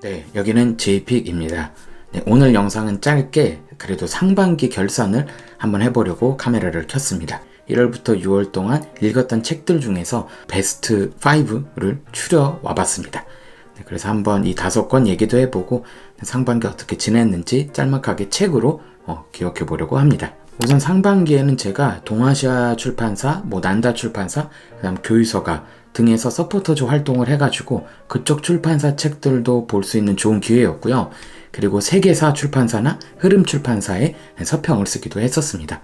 네, 여기는 JP입니다. 네, 오늘 영상은 짧게 그래도 상반기 결산을 한번 해보려고 카메라를 켰습니다. 1월부터 6월 동안 읽었던 책들 중에서 베스트 5를 추려 와 봤습니다. 네, 그래서 한번 이 다섯 권 얘기도 해보고 상반기 어떻게 지냈는지 짤막하게 책으로 어, 기억해 보려고 합니다. 우선 상반기에는 제가 동아시아 출판사, 뭐 난다 출판사, 그다음 교유서가 등에서 서포터즈 활동을 해가지고 그쪽 출판사 책들도 볼 수 있는 좋은 기회였고요. 그리고 세계사 출판사나 흐름 출판사에 서평을 쓰기도 했었습니다.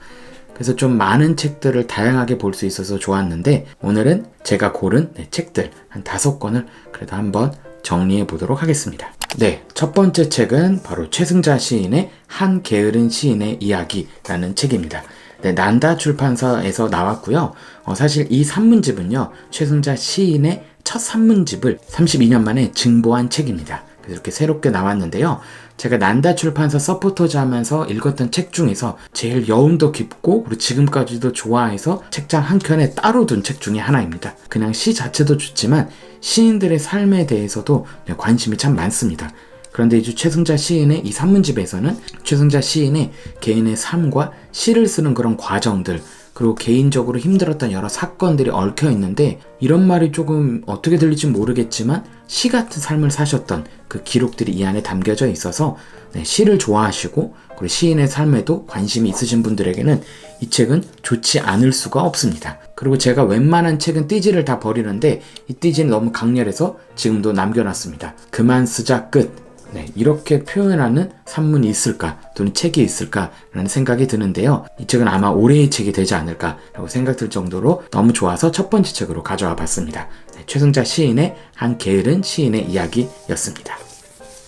그래서 좀 많은 책들을 다양하게 볼 수 있어서 좋았는데 오늘은 제가 고른 네, 책들 한 다섯 권을 그래도 한번 정리해 보도록 하겠습니다. 네, 첫 번째 책은 바로 최승자 시인의 한 게으른 시인의 이야기라는 책입니다. 네, 난다 출판사에서 나왔고요. 어, 사실 이 산문집은요, 최승자 시인의 첫 산문집을 32년 만에 증보한 책입니다. 이렇게 새롭게 나왔는데요. 제가 난다 출판사 서포터즈 하면서 읽었던 책 중에서 제일 여운도 깊고 그리고 지금까지도 좋아해서 책장 한 켠에 따로 둔 책 중에 하나입니다. 그냥 시 자체도 좋지만 시인들의 삶에 대해서도 네, 관심이 참 많습니다. 그런데 이제 최승자 시인의 이 산문집에서는 최승자 시인의 개인의 삶과 시를 쓰는 그런 과정들 그리고 개인적으로 힘들었던 여러 사건들이 얽혀 있는데 이런 말이 조금 어떻게 들릴지 모르겠지만 시 같은 삶을 사셨던 그 기록들이 이 안에 담겨져 있어서 네, 시를 좋아하시고 그리고 시인의 삶에도 관심이 있으신 분들에게는 이 책은 좋지 않을 수가 없습니다. 그리고 제가 웬만한 책은 띠지를 다 버리는데 이 띠지는 너무 강렬해서 지금도 남겨놨습니다. 그만 쓰자 끝. 네, 이렇게 표현하는 산문이 있을까 또는 책이 있을까라는 생각이 드는데요. 이 책은 아마 올해의 책이 되지 않을까라고 생각 들 정도로 너무 좋아서 첫 번째 책으로 가져와 봤습니다. 네, 최승자 시인의 한 게으른 시인의 이야기였습니다.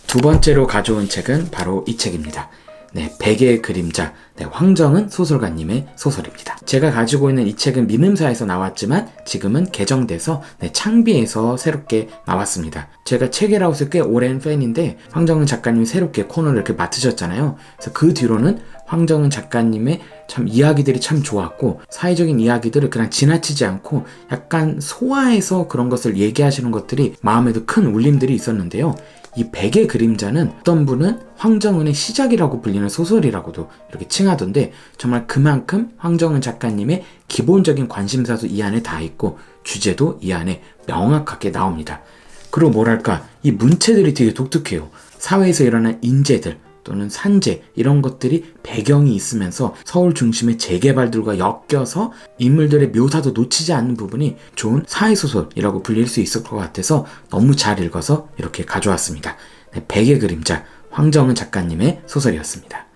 두 번째로 가져온 책은 바로 이 책입니다. 네, 베개의 그림자, 네, 황정은 소설가님의 소설입니다. 제가 가지고 있는 이 책은 민음사에서 나왔지만 지금은 개정돼서 네, 창비에서 새롭게 나왔습니다. 제가 책이라우스 꽤 오랜 팬인데 황정은 작가님이 새롭게 코너를 이렇게 맡으셨잖아요. 그래서 그 뒤로는 황정은 작가님의 참 이야기들이 참 좋았고 사회적인 이야기들을 그냥 지나치지 않고 약간 소화해서 그런 것을 얘기하시는 것들이 마음에도 큰 울림들이 있었는데요. 이 백의 그림자는 어떤 분은 황정은의 시작이라고 불리는 소설이라고도 이렇게 칭하던데 정말 그만큼 황정은 작가님의 기본적인 관심사도 이 안에 다 있고 주제도 이 안에 명확하게 나옵니다. 그리고 뭐랄까 이 문체들이 되게 독특해요. 사회에서 일어난 인재들 또는 산재 이런 것들이 배경이 있으면서 서울 중심의 재개발들과 엮여서 인물들의 묘사도 놓치지 않는 부분이 좋은 사회소설이라고 불릴 수 있을 것 같아서 너무 잘 읽어서 이렇게 가져왔습니다. 네, 백의 그림자 황정은 작가님의 소설이었습니다.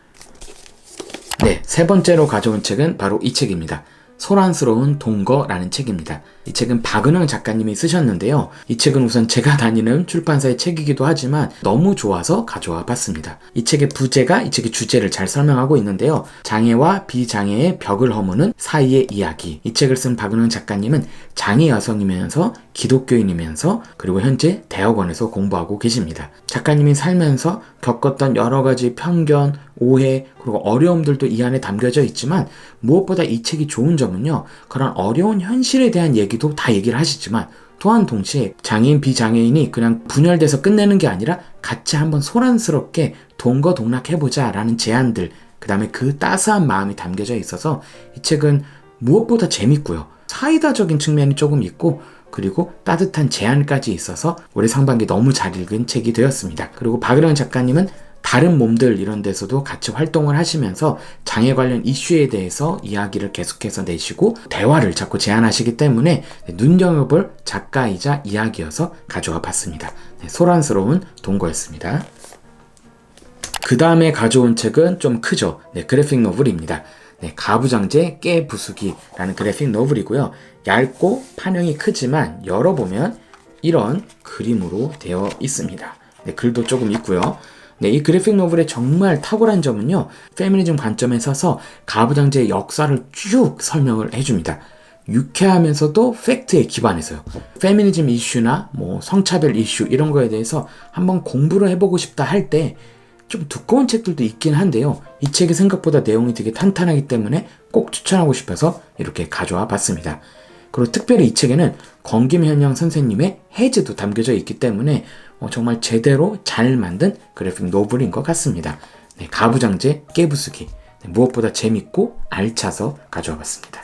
네, 세 번째로 가져온 책은 바로 이 책입니다. 소란스러운 동거라는 책입니다. 이 책은 박은영 작가님이 쓰셨는데요. 이 책은 우선 제가 다니는 출판사의 책이기도 하지만 너무 좋아서 가져와 봤습니다. 이 책의 부제가 이 책의 주제를 잘 설명하고 있는데요. 장애와 비장애의 벽을 허무는 사이의 이야기. 이 책을 쓴 박은영 작가님은 장애 여성이면서 기독교인이면서 그리고 현재 대학원에서 공부하고 계십니다. 작가님이 살면서 겪었던 여러 가지 편견, 오해, 그리고 어려움들도 이 안에 담겨져 있지만 무엇보다 이 책이 좋은 점은요. 그런 어려운 현실에 대한 얘기도 다 얘기를 하시지만 또한 동시에 장애인 비장애인이 그냥 분열돼서 끝내는 게 아니라 같이 한번 소란스럽게 동거동락해보자 라는 제안들 그 다음에 그 따스한 마음이 담겨져 있어서 이 책은 무엇보다 재밌고요. 사이다적인 측면이 조금 있고 그리고 따뜻한 제안까지 있어서 올해 상반기 너무 잘 읽은 책이 되었습니다. 그리고 박은영 작가님은 다른 몸들 이런 데서도 같이 활동을 하시면서 장애 관련 이슈에 대해서 이야기를 계속해서 내시고 대화를 자꾸 제안하시기 때문에 눈여겨볼 작가이자 이야기여서 가져와 봤습니다. 네, 소란스러운 동거였습니다. 그 다음에 가져온 책은 좀 크죠. 네, 그래픽 노블입니다. 네, 가부장제 깨 부수기라는 그래픽 노블이고요. 얇고 판형이 크지만 열어보면 이런 그림으로 되어 있습니다. 네, 글도 조금 있고요. 네, 이 그래픽 노블의 정말 탁월한 점은요, 페미니즘 관점에 서서 가부장제의 역사를 쭉 설명을 해줍니다. 유쾌하면서도 팩트에 기반해서요. 페미니즘 이슈나 뭐 성차별 이슈 이런 거에 대해서 한번 공부를 해보고 싶다 할 때 좀 두꺼운 책들도 있긴 한데요. 이 책이 생각보다 내용이 되게 탄탄하기 때문에 꼭 추천하고 싶어서 이렇게 가져와 봤습니다. 그리고 특별히 이 책에는 권김현영 선생님의 해즈도 담겨져 있기 때문에 어, 정말 제대로 잘 만든 그래픽 노블인 것 같습니다. 네, 가부장제 깨부수기 네, 무엇보다 재밌고 알차서 가져와 봤습니다.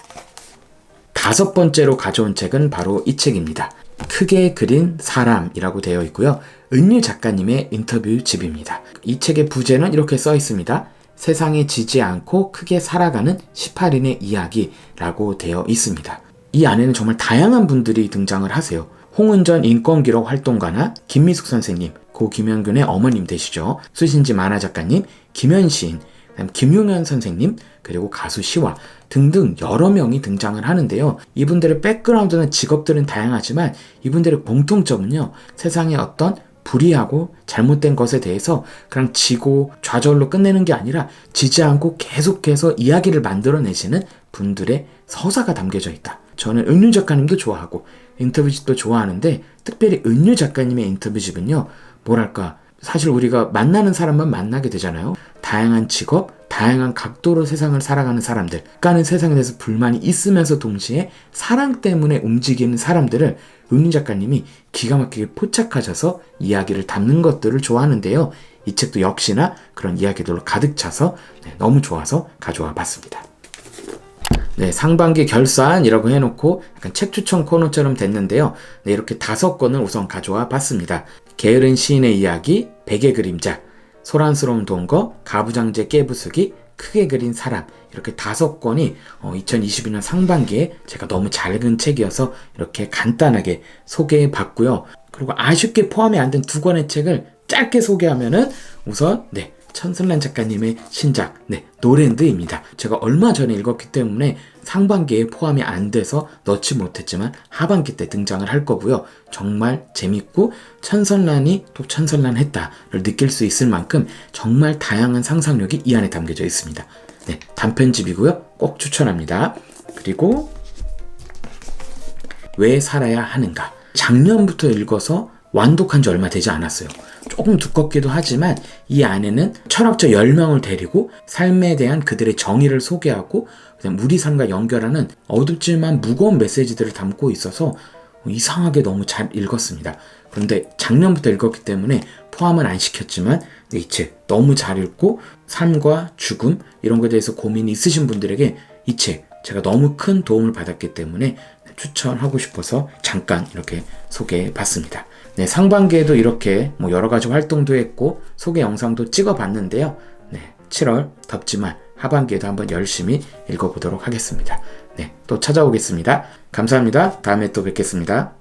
다섯 번째로 가져온 책은 바로 이 책입니다. 크게 그린 사람이라고 되어 있고요. 은유 작가님의 인터뷰 집입니다. 이 책의 부제는 이렇게 써 있습니다. 세상에 지지 않고 크게 살아가는 18인의 이야기라고 되어 있습니다. 이 안에는 정말 다양한 분들이 등장을 하세요. 홍은전 인권기록 활동가나 김미숙 선생님, 고 김현균의 어머님 되시죠. 수신지 만화 작가님, 그다음 김용현 선생님, 그리고 가수 시화 등등 여러 명이 등장을 하는데요. 이분들의 백그라운드는 직업들은 다양하지만 이분들의 공통점은요. 세상에 어떤 불의하고 잘못된 것에 대해서 그냥 지고 좌절로 끝내는 게 아니라 지지 않고 계속해서 이야기를 만들어내시는 분들의 서사가 담겨져 있다. 저는 은유 작가님도 좋아하고 인터뷰집도 좋아하는데 특별히 은유 작가님의 인터뷰집은요. 뭐랄까 사실 우리가 만나는 사람만 만나게 되잖아요. 다양한 직업, 다양한 각도로 세상을 살아가는 사람들, 가는 세상에 대해서 불만이 있으면서 동시에 사랑 때문에 움직이는 사람들을 은희 작가님이 기가 막히게 포착하셔서 이야기를 담는 것들을 좋아하는데요. 이 책도 역시나 그런 이야기들로 가득 차서 네, 너무 좋아서 가져와 봤습니다. 네, 상반기 결산이라고 해놓고 약간 책 추천 코너처럼 됐는데요. 네, 이렇게 다섯 권을 우선 가져와 봤습니다. 게으른 시인의 이야기, 백의 그림자, 소란스러운 동거, 가부장제 깨부수기, 크게 그린 사람 이렇게 다섯 권이 2022년 상반기에 제가 너무 작은 책이어서 이렇게 간단하게 소개해 봤고요. 그리고 아쉽게 포함이 안 된 두 권의 책을 짧게 소개하면은 우선 네 천슬란 작가님의 신작 네 노랜드입니다. 제가 얼마 전에 읽었기 때문에 상반기에 포함이 안 돼서 넣지 못했지만 하반기 때 등장을 할 거고요. 정말 재밌고 천선란이 또 천선란했다를 느낄 수 있을 만큼 정말 다양한 상상력이 이 안에 담겨져 있습니다. 네 단편집이고요. 꼭 추천합니다. 그리고 왜 살아야 하는가 작년부터 읽어서 완독한 지 얼마 되지 않았어요. 조금 두껍기도 하지만 이 안에는 철학자 10명을 데리고 삶에 대한 그들의 정의를 소개하고 그냥 우리 삶과 연결하는 어둡지만 무거운 메시지들을 담고 있어서 이상하게 너무 잘 읽었습니다. 그런데 작년부터 읽었기 때문에 포함은 안 시켰지만 이 책 너무 잘 읽고 삶과 죽음 이런 것에 대해서 고민이 있으신 분들에게 이 책 제가 너무 큰 도움을 받았기 때문에 추천하고 싶어서 잠깐 이렇게 소개해 봤습니다. 네, 상반기에도 이렇게 뭐 여러 가지 활동도 했고 소개 영상도 찍어 봤는데요. 네, 7월 덥지만 하반기에도 한번 열심히 읽어보도록 하겠습니다. 네, 또 찾아오겠습니다. 감사합니다. 다음에 또 뵙겠습니다.